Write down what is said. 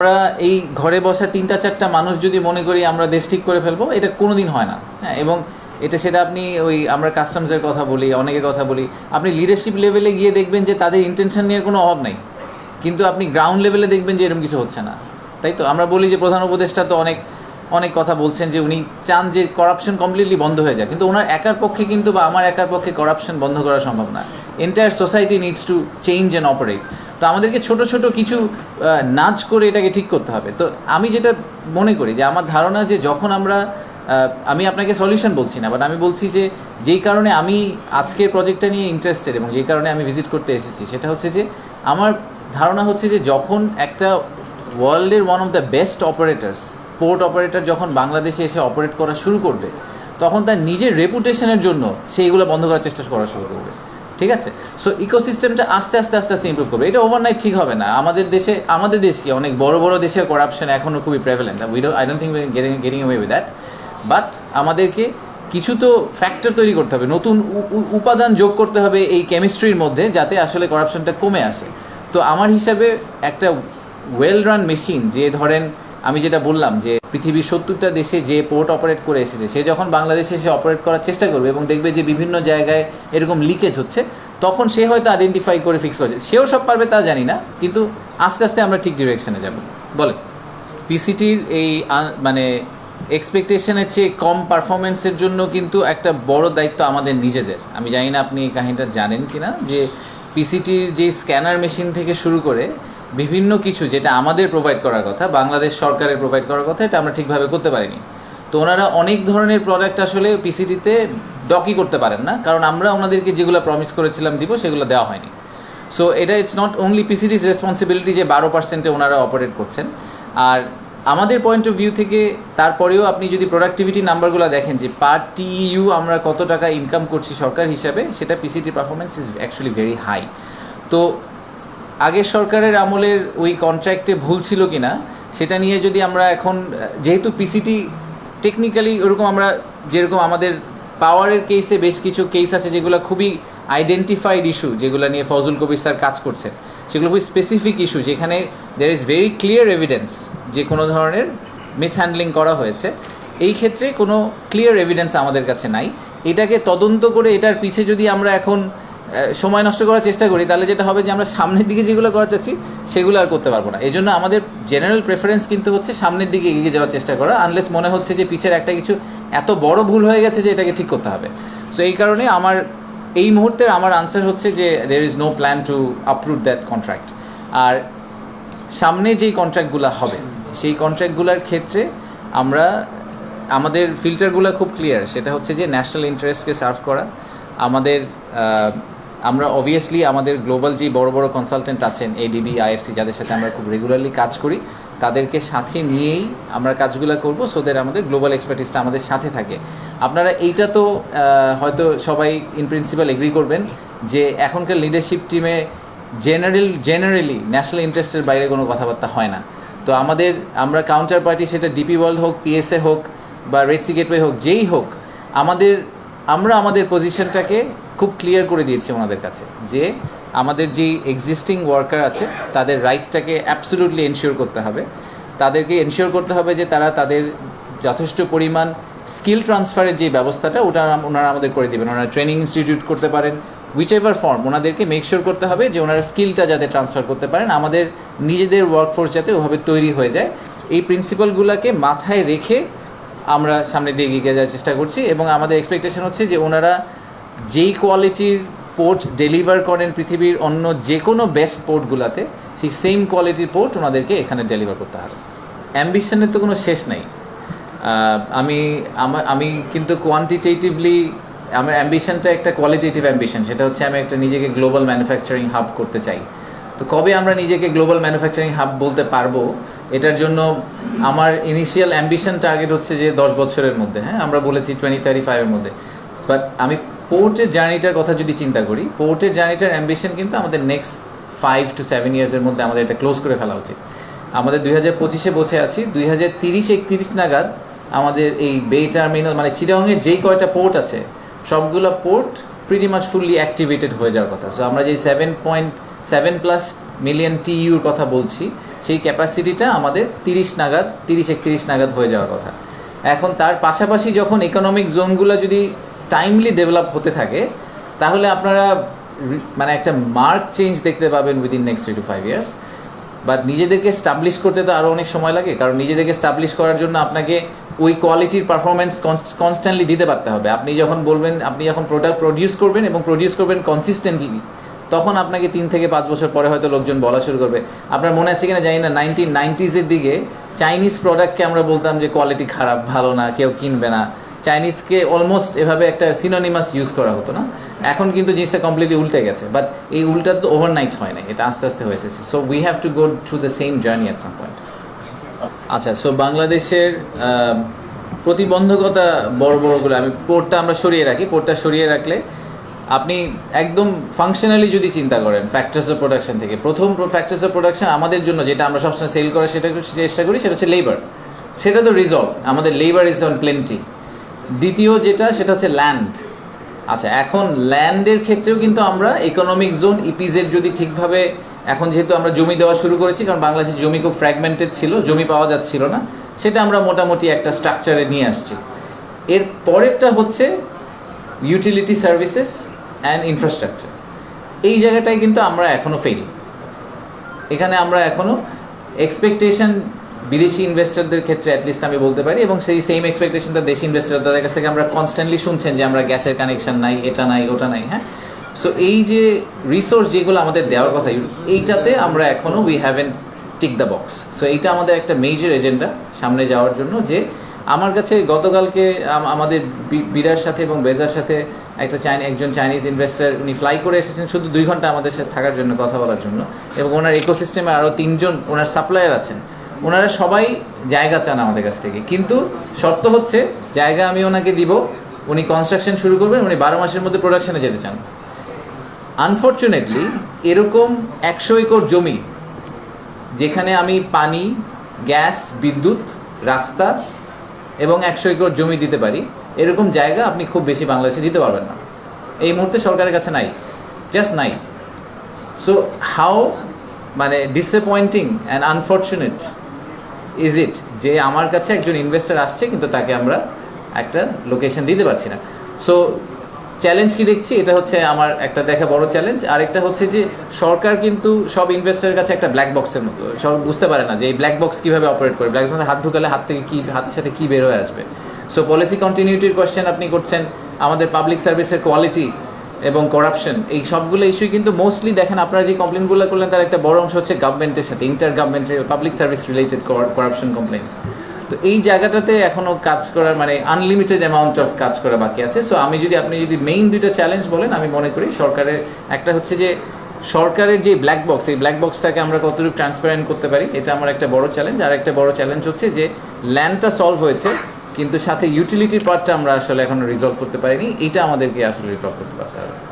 আমরা এই ঘরে বসা তিনটা চারটা মানুষ যদি মনে করি আমরা দেশ ঠিক করে ফেলব, এটা কোনোদিন হয় না। হ্যাঁ এবং এটা সেটা আপনি ওই আমরা কাস্টমসের কথা বলি, অনেকের কথা বলি। আপনি লিডারশিপ লেভেলে গিয়ে দেখবেন যে তাদের ইন্টেনশন নিয়ে কোনো অভাব নাই। কিন্তু আপনি গ্রাউন্ড লেভেলে দেখবেন যে এরকম কিছু হচ্ছে না। তাই তো? আমরা বলি যে প্রধান উপদেষ্টা তো অনেক অনেক কথা বলছেন যে উনি চান যে করাপশন কমপ্লিটলি বন্ধ হয়ে যায়। কিন্তু ওনার একার পক্ষে কিন্তু বা আমার একার পক্ষে করাপশন বন্ধ করা সম্ভব না। Entire society needs to change and operate তো আমাদেরকে ছোট ছোট কিছু নাচ করে এটাকে ঠিক করতে হবে। তো আমি যেটা মনে করি যে আমার ধারণা যে যখন আমরা আমি আপনাকে সলিউশন বলছি না বাট আমি বলছি যে যেই কারণে আমি আজকের প্রজেক্টটা নিয়ে ইন্টারেস্টেড এবং যেই কারণে আমি ভিজিট করতে এসেছি, সেটা হচ্ছে যে আমার ধারণা হচ্ছে যে যখন একটা ওয়ার্ল্ডের one of the best operators port operator যখন বাংলাদেশে এসে অপারেট করা শুরু করবে, তখন তার নিজের রেপুটেশনের জন্য সেইগুলো বন্ধ করার চেষ্টা করা শুরু করবে। ঠিক আছে? সো ইকোসিস্টেমটা আস্তে আস্তে আস্তে আস্তে ইম্প্রুভ করবে। এটা ওভারনাইট ঠিক হবে না। আমাদের দেশে, আমাদের দেশকে অনেক বড় বড় দেশে করাপশন এখনও খুবই prevalent we do I don't think getting getting away that but আমাদেরকে কিছু তো ফ্যাক্টর তৈরি করতে হবে। নতুন উপাদান যোগ করতে হবে এই কেমিস্ট্রির মধ্যে যাতে আসলে করাপশনটা কমে আসে। তো আমার হিসাবে একটা ওয়েল রান মেশিন যে ধরেন আমি যেটা বললাম যে পৃথিবীর সত্তরটা দেশে যে পোর্ট অপারেট করে এসেছে, সে যখন বাংলাদেশে এসে অপারেট করার চেষ্টা করবে এবং দেখবে যে বিভিন্ন জায়গায় এরকম লিকেজ হচ্ছে, তখন সে হয়তো আইডেন্টিফাই করে ফিক্স করছে সেও সব পারবে তা জানি না, কিন্তু আস্তে আস্তে আমরা ঠিক ডিরেকশনে যাব। বলে পিসিটির এই মানে এক্সপেকটেশনের চেয়ে কম পারফরমেন্সের জন্য কিন্তু একটা বড় দায়িত্ব আমাদের নিজেদের। আমি জানি না আপনি এই কাহিনীটা জানেন কি না যে পিসিটির যে স্ক্যানার মেশিন থেকে শুরু করে বিভিন্ন কিছু যেটা আমাদের প্রোভাইড করার কথা, বাংলাদেশ সরকারের প্রোভাইড করার কথা, এটা আমরা ঠিকভাবে করতে পারিনি। তো ওনারা অনেক ধরনের প্রোডাক্ট আসলে পিসিডিতে ডকি করতে পারেন না, কারণ আমরা ওনাদেরকে যেগুলো প্রমিস করেছিলাম দিব, সেগুলো দেওয়া হয়নি। সো এটা it's not only PCD's responsibility যে বারো পার্সেন্টে ওনারা অপারেট করছেন। আর আমাদের পয়েন্ট অফ ভিউ থেকে তারপরেও আপনি যদি প্রোডাক্টিভিটি নাম্বারগুলো দেখেন, যে পার টিইউ আমরা কত টাকা ইনকাম করছি সরকার হিসাবে, সেটা PCT performance is actually very high তো আগের সরকারের আমলের ওই কন্ট্রাক্টে ভুল ছিল কি না সেটা নিয়ে যদি আমরা এখন, যেহেতু পিসিটি টেকনিক্যালি ওরকম আমরা, যেরকম আমাদের পাওয়ারের কেসে বেশ কিছু কেস আছে যেগুলো খুবই আইডেন্টিফাইড ইস্যু যেগুলো নিয়ে ফজল কবির স্যার কাজ করছেন, সেগুলো খুবই স্পেসিফিক ইস্যু যেখানে there is very clear evidence যে কোনো ধরনের মিসহ্যান্ডলিং করা হয়েছে। এই ক্ষেত্রে কোনো ক্লিয়ার এভিডেন্স আমাদের কাছে নাই। এটাকে তদন্ত করে এটার পিছে যদি আমরা এখন সময় নষ্ট করার চেষ্টা করি, তাহলে যেটা হবে যে আমরা সামনের দিকে যেগুলো করা চাচ্ছি, সেগুলো আর করতে পারব না। এই জন্য আমাদের জেনারেল প্রেফারেন্স কিন্তু হচ্ছে সামনের দিকে এগিয়ে যাওয়ার চেষ্টা করা আনলেস মনে হচ্ছে যে পিছের একটা কিছু এত বড় ভুল হয়ে গেছে যে এটাকে ঠিক করতে হবে। সো এই কারণে আমার, এই মুহূর্তে আমার আনসার হচ্ছে যে there is no plan to approve that contract আর সামনে যেই কন্ট্রাক্টগুলো হবে, সেই কন্ট্রাক্টগুলোর ক্ষেত্রে আমরা, আমাদের ফিল্টারগুলো খুব ক্লিয়ার সেটা হচ্ছে যে ন্যাশনাল ইন্টারেস্টকে সার্ভ করা, আমাদের আমরা অবভিয়াসলি আমাদের গ্লোবাল যে বড় বড় কনসালটেন্ট আছেন এডিবি আইএফসি যাদের সাথে আমরা খুব রেগুলারলি কাজ করি, তাদেরকে সাথে নিয়েই আমরা কাজগুলো করব সোদের আমাদের গ্লোবাল এক্সপার্টিসটা আমাদের সাথে থাকে। আপনারা এইটা তো হয়তো সবাই ইন প্রিন্সিপাল এগ্রি করবেন যে এখনকার লিডারশিপ টিমে জেনারেল জেনারেলি ন্যাশনাল ইন্টারেস্টের বাইরে কোনো কথাবার্তা হয় না। তো আমাদের, আমরা কাউন্টার পার্টি সেটা ডিপি ওয়ার্ল্ড হোক পিএসএ হোক বা রেড সি গেটওয়ে হোক, যেই হোক, আমাদের, আমরা আমাদের পজিশনটাকে খুব ক্লিয়ার করে দিয়েছি ওনাদের কাছে যে আমাদের যেই এক্সিস্টিং ওয়ার্কার আছে, তাদের রাইটটাকে অ্যাবসলুটলি এনশিওর করতে হবে। তাদেরকে এনশিওর করতে হবে যে তারা তাদের যথেষ্ট পরিমাণ স্কিল ট্রান্সফারের যে ব্যবস্থাটা, ওটা ওনারা আমাদের করে দেবেন। ওনারা ট্রেনিং ইনস্টিটিউট করতে পারেন উইচ এভার ফর্ম ওনাদেরকে মেক শিওর করতে হবে যে ওনারা স্কিলটা যাতে ট্রান্সফার করতে পারেন। আমাদের নিজেদের ওয়ার্কফোর্স যাতে ওভাবে তৈরি হয়ে যায়। এই প্রিন্সিপালগুলোকে মাথায় রেখে আমরা সামনের দিকে এগিয়ে যাওয়ার চেষ্টা করছি এবং আমাদের এক্সপেকটেশন হচ্ছে যে ওনারা যেই কোয়ালিটির পোর্ট ডেলিভার করেন পৃথিবীর অন্য যে কোনো বেস্ট পোর্টগুলোতে, সেই সেম কোয়ালিটির পোর্ট ওনাদেরকে এখানে ডেলিভার করতে হবে। অ্যাম্বিশনের তো কোনো শেষ নাই। আমি, আমা- কিন্তু কোয়ান্টিটেটিভলি আমার অ্যাম্বিশনটা একটা কোয়ালিটেটিভ অ্যাম্বিশন, সেটা হচ্ছে আমি একটা নিজেকে গ্লোবাল ম্যানুফ্যাকচারিং হাব করতে চাই। তো কবে আমরা নিজেকে গ্লোবাল ম্যানুফ্যাকচারিং হাব বলতে পারব, এটার জন্য আমার ইনিশিয়াল অ্যাম্বিশন টার্গেট হচ্ছে যে দশ বছরের মধ্যে হ্যাঁ? আমরা বলেছি টোয়েন্টি থার্টি ফাইভের মধ্যে। বাট আমি পোর্টের জার্নিটার কথা যদি চিন্তা করি পোর্টের জার্নিটার অ্যাম্বিশন কিন্তু আমাদের নেক্সট ফাইভ টু সেভেন ইয়ার্সের মধ্যে আমাদের এটা ক্লোজ করে ফেলা উচিত। আমাদের দুই হাজার পঁচিশে বসে আছি, দুই হাজার তিরিশ একত্রিশ নাগাদ আমাদের এই বে টার্মিনাল মানে চিটাংয়ের যেই কয়টা পোর্ট আছে, সবগুলো port pretty much fully activated হয়ে যাওয়ার কথা। সো আমরা যে seven point seven plus million টিইউর কথা বলছি, সেই ক্যাপাসিটিটা আমাদের তিরিশ নাগাদ, তিরিশ একত্রিশ নাগাদ হয়ে যাওয়ার কথা। এখন তার পাশাপাশি যখন ইকোনমিক জোনগুলো যদি টাইমলি ডেভেলপ হতে থাকে, তাহলে আপনারা মানে একটা মার্ক চেঞ্জ দেখতে পাবেন within next three to five years but নিজেদেরকে স্টাবলিশ করতে তো আরও অনেক সময় লাগে, কারণ নিজেদেরকে স্টাবলিশ করার জন্য আপনাকে ওই কোয়ালিটির পারফরমেন্স কনস্ট্যান্টলি দিতে পারতে হবে। আপনি যখন বলবেন, আপনি যখন প্রোডাক্ট প্রডিউস করবেন এবং প্রডিউস করবেন কনসিস্টেন্টলি তখন আপনাকে তিন থেকে পাঁচ বছর পরে হয়তো লোকজন বলা শুরু করবে। আপনার মনে আছে কিনা জানি না নাইনটিন নাইনটিজের দিকে চাইনিজ প্রোডাক্টকে আমরা বলতাম যে কোয়ালিটি খারাপ, ভালো না, কেউ কিনবে না। চাইনিজকে অলমোস্ট এভাবে একটা সিনোনিমাস ইউজ করা হতো না। এখন কিন্তু জিনিসটা কমপ্লিটলি উল্টে গেছে। বাট এই উল্টা তো ওভারনাইট হয় না এটা আস্তে আস্তে হয়েছে। So we have to go through the same journey at some point আচ্ছা সো বাংলাদেশের প্রতিবন্ধকতা বড় বড়গুলো আমি পোর্টটা আমরা সরিয়ে রাখি। পোর্টটা সরিয়ে রাখলে আপনি একদম ফাংশনালি যদি চিন্তা করেন ফ্যাক্টরস অফ প্রোডাকশন থেকে, প্রথম ফ্যাক্টরস অফ প্রোডাকশন আমাদের জন্য যেটা আমরা সবসময় সেল করার সেটা, চেষ্টা করি, সেটা হচ্ছে লেবার সেটা তো রিজলভ আমাদের লেবার ইজ অন প্লেন্টি দ্বিতীয় যেটা, সেটা হচ্ছে ল্যান্ড আচ্ছা এখন ল্যান্ডের ক্ষেত্রেও কিন্তু আমরা ইকোনমিক জোন ইপিজেড যদি ঠিকভাবে এখন যেহেতু আমরা জমি দেওয়া শুরু করেছি, কারণ বাংলাদেশের জমি খুব ফ্র্যাগমেন্টেড ছিল, জমি পাওয়া যাচ্ছিল না, সেটা আমরা মোটামুটি একটা স্ট্রাকচারে নিয়ে আসছি। এর পরেরটা হচ্ছে ইউটিলিটি সার্ভিসেস অ্যান্ড ইনফ্রাস্ট্রাকচার এই জায়গাটায় কিন্তু আমরা এখনও ফেল এখানে আমরা এখনও এক্সপেকটেশন বিদেশি ইনভেস্টরদের ক্ষেত্রে অ্যাটলিস্ট আমি বলতে পারি এবং সেই সেম এক্সপেকটেশনটা দেশি ইনভেস্টর তাদের কাছ থেকে আমরা কনস্ট্যান্টলি শুনছেন যে আমরা গ্যাসের কানেকশন নাই, এটা নাই, ওটা নাই হ্যাঁ? সো এই যে রিসোর্স যেগুলো আমাদের দেওয়ার কথা, এইটাতে আমরা এখনও we haven't tick the box so এইটা আমাদের একটা মেজর এজেন্ডা সামনে যাওয়ার জন্য যে আমার কাছে গতকালকে আমাদের বিরার সাথে এবং বেজার সাথে একটা চাইনি একজন চাইনিজ ইনভেস্টার উনি ফ্লাই করে এসেছেন শুধু দুই ঘণ্টা আমাদের সাথে থাকার জন্য, কথা বলার জন্য এবং ওনার ইকোসিস্টেমে আরও তিনজন, ওনার সাপ্লায়ার আছেন। ওনারা সবাই জায়গা চান আমাদের কাছ থেকে। কিন্তু শর্ত হচ্ছে, জায়গা আমি ওনাকে দিব, উনি কনস্ট্রাকশন শুরু করবেন, উনি বারো মাসের মধ্যে প্রোডাকশনে যেতে চান। আনফর্চুনেটলি এরকম একশো একর জমি, যেখানে আমি পানি, গ্যাস, বিদ্যুৎ, রাস্তা এবং একশো একর জমি দিতে পারি, এরকম জায়গা আপনি খুব বেশি বাংলাদেশে দিতে পারবেন না। এই মুহূর্তে সরকারের কাছে নাই জাস্ট নাই। সো হাউ মানে disappointing and unfortunate is it যে আমার কাছে একজন ইনভেস্টর আসছে, কিন্তু তাকে আমরা একটা লোকেশন দিতে পারছি না? সো চ্যালেঞ্জ কি দেখছি? এটা হচ্ছে আমার একটা দেখা বড় চ্যালেঞ্জ আরেকটা হচ্ছে যে, সরকার কিন্তু সব ইনভেস্টরের কাছে একটা ব্ল্যাক বক্সের মতো। সব বুঝতে পারে না যে এই ব্ল্যাক বক্স কীভাবে অপারেট করে। ব্ল্যাক বক্সে হাত ঢুকালে হাত থেকে কী, হাতের সাথে কী বেরোয় আসবে। সো পলিসি কন্টিনিউটির কোয়েশ্চেন আপনি করছেন। আমাদের পাবলিক সার্ভিসের কোয়ালিটি এবং করাপশন এই সবগুলো ইস্যু কিন্তু মোস্টলি দেখেন আপনারা যে কমপ্লেনগুলো করলেন, তার একটা বড় অংশ হচ্ছে গভর্নমেন্টের সাথে ইন্টার গভর্নমেন্টের public service related corruption complaints তো এই জায়গাটাতে এখনও কাজ করার মানে আনলিমিটেড অ্যামাউন্ট অফ কাজ করা বাকি আছে। সো আমি যদি, আপনি যদি মেইন দুইটা চ্যালেঞ্জ বলেন, আমি মনে করি সরকারের, একটা হচ্ছে যে সরকারের যে ব্ল্যাক বক্স এই ব্ল্যাক বক্সটাকে আমরা কতটুকু ট্রান্সপারেন্ট করতে পারি, এটা আমার একটা বড় চ্যালেঞ্জ আর একটা বড় চ্যালেঞ্জ হচ্ছে যে ল্যান্ডটা সলভ হয়েছে কিন্তু সাথে ইউটিলিটির পার্টটা আমরা আসলে এখনও রিজলভ করতে পারিনি। এটা আমাদেরকে আসলে রিজলভ করতে পারতে হবে।